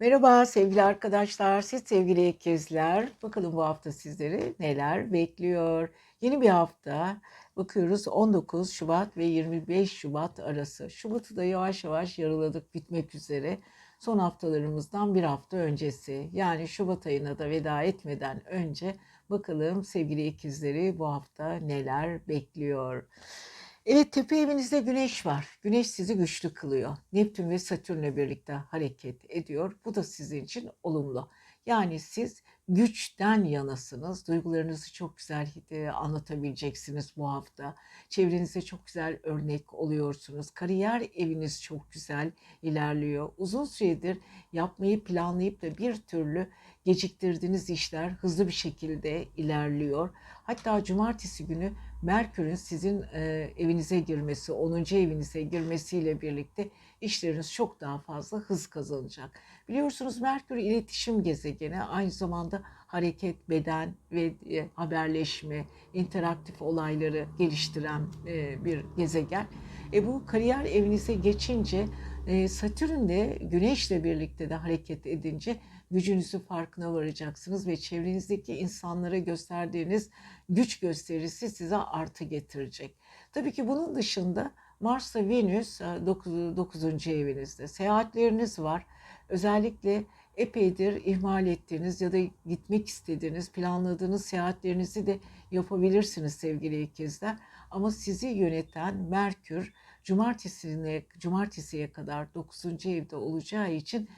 Merhaba sevgili arkadaşlar, siz sevgili ikizler. Bakalım bu hafta sizleri neler bekliyor? Yeni bir hafta. Bakıyoruz 19 Şubat ve 25 Şubat arası. Şubat'ı da yavaş yavaş yarıladık bitmek üzere. Son haftalarımızdan bir hafta öncesi. Yani Şubat ayına da veda etmeden önce bakalım sevgili ikizleri bu hafta neler bekliyor? Evet tepe evinizde güneş var. Güneş sizi güçlü kılıyor. Neptün ve Satürn'le birlikte hareket ediyor. Bu da sizin için olumlu. Yani siz güçten yanasınız. Duygularınızı çok güzel e, anlatabileceksiniz bu hafta. Çevrenize çok güzel örnek oluyorsunuz. Kariyer eviniz çok güzel ilerliyor. Uzun süredir yapmayı planlayıp da bir türlü geciktirdiğiniz işler hızlı bir şekilde ilerliyor. Hatta cumartesi günü Merkür'ün sizin e, evinize girmesi, 10. evinize girmesiyle birlikte işleriniz çok daha fazla hız kazanacak. Biliyorsunuz Merkür iletişim gezegeni, aynı zamanda hareket, beden ve e, haberleşme, interaktif olayları geliştiren e, bir gezegen. E bu kariyer evinize geçince Satürn de Güneş'le birlikte de hareket edince gücünüzü farkına varacaksınız ve çevrenizdeki insanlara gösterdiğiniz güç gösterisi size artı getirecek. Tabii ki bunun dışında Mars ve Venüs 9. 9. evinizde. Seyahatleriniz var. Özellikle epeydir ihmal ettiğiniz ya da gitmek istediğiniz, planladığınız seyahatlerinizi de yapabilirsiniz sevgili ikizler. Ama sizi yöneten Merkür cumartesine cumartesiye kadar 9. evde olacağı için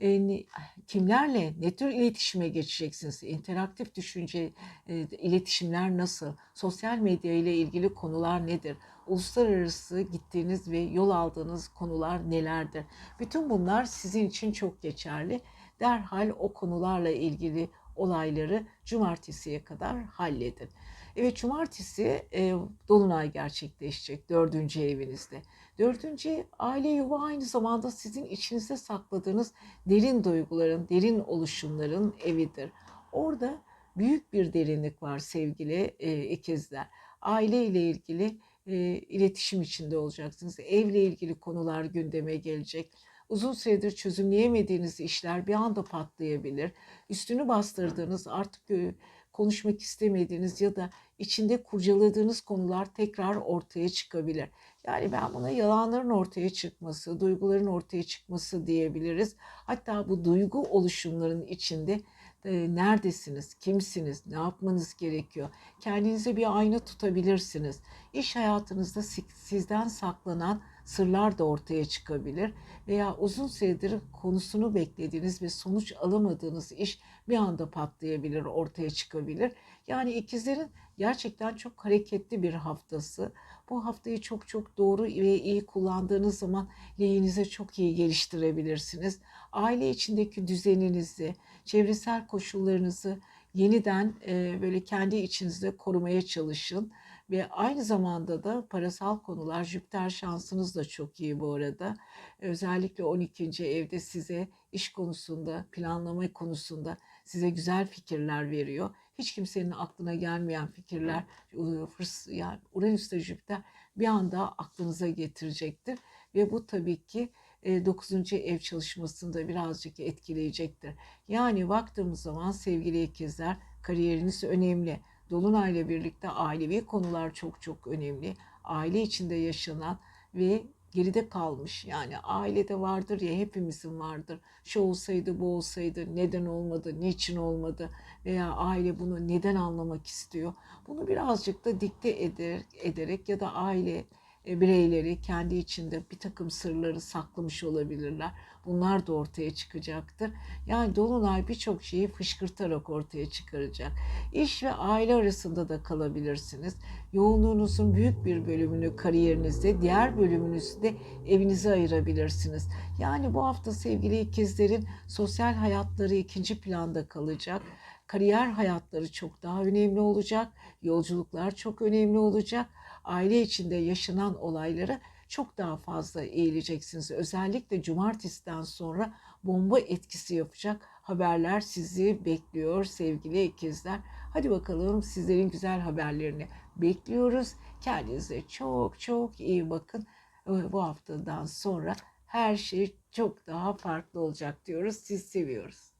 e, kimlerle ne tür iletişime geçeceksiniz? İnteraktif düşünce e, iletişimler nasıl? Sosyal medya ile ilgili konular nedir? Uluslararası gittiğiniz ve yol aldığınız konular nelerdir? Bütün bunlar sizin için çok geçerli. Derhal o konularla ilgili olayları cumartesiye kadar halledin. Evet cumartesi e, dolunay gerçekleşecek dördüncü evinizde. Dördüncü aile yuva aynı zamanda sizin içinizde sakladığınız derin duyguların, derin oluşumların evidir. Orada büyük bir derinlik var sevgili e, ikizler. Aile ile ilgili e, iletişim içinde olacaksınız. Evle ilgili konular gündeme gelecek. Uzun süredir çözümleyemediğiniz işler bir anda patlayabilir. Üstünü bastırdığınız artık e, konuşmak istemediğiniz ya da içinde kurcaladığınız konular tekrar ortaya çıkabilir. Yani ben buna yalanların ortaya çıkması, duyguların ortaya çıkması diyebiliriz. Hatta bu duygu oluşumların içinde neredesiniz, kimsiniz, ne yapmanız gerekiyor? Kendinize bir ayna tutabilirsiniz. İş hayatınızda sizden saklanan sırlar da ortaya çıkabilir veya uzun süredir konusunu beklediğiniz ve sonuç alamadığınız iş bir anda patlayabilir, ortaya çıkabilir. Yani ikizlerin gerçekten çok hareketli bir haftası. Bu haftayı çok çok doğru ve iyi kullandığınız zaman lehinize çok iyi geliştirebilirsiniz. Aile içindeki düzeninizi, çevresel koşullarınızı yeniden e, böyle kendi içinizde korumaya çalışın. Ve aynı zamanda da parasal konular, Jüpiter şansınız da çok iyi bu arada. Özellikle 12. evde size iş konusunda, planlama konusunda size güzel fikirler veriyor. Hiç kimsenin aklına gelmeyen fikirler, fırs yani Uranüs'te Jüpiter bir anda aklınıza getirecektir. Ve bu tabii ki 9. ev çalışmasını da birazcık etkileyecektir. Yani baktığımız zaman sevgili ikizler kariyeriniz önemli. Dolunayla birlikte ailevi konular çok çok önemli. Aile içinde yaşanan ve geride kalmış. Yani ailede vardır ya hepimizin vardır. Şu olsaydı bu olsaydı neden olmadı, niçin olmadı veya aile bunu neden anlamak istiyor. Bunu birazcık da dikte eder, ederek ya da aile e, bireyleri kendi içinde bir takım sırları saklamış olabilirler. Bunlar da ortaya çıkacaktır. Yani Dolunay birçok şeyi fışkırtarak ortaya çıkaracak. İş ve aile arasında da kalabilirsiniz. Yoğunluğunuzun büyük bir bölümünü kariyerinizde, diğer bölümünüzü de evinize ayırabilirsiniz. Yani bu hafta sevgili ikizlerin sosyal hayatları ikinci planda kalacak kariyer hayatları çok daha önemli olacak. Yolculuklar çok önemli olacak aile içinde yaşanan olaylara çok daha fazla eğileceksiniz. Özellikle cumartesiden sonra bomba etkisi yapacak haberler sizi bekliyor sevgili ikizler. Hadi bakalım sizlerin güzel haberlerini bekliyoruz. Kendinize çok çok iyi bakın. Bu haftadan sonra her şey çok daha farklı olacak diyoruz. Siz seviyoruz.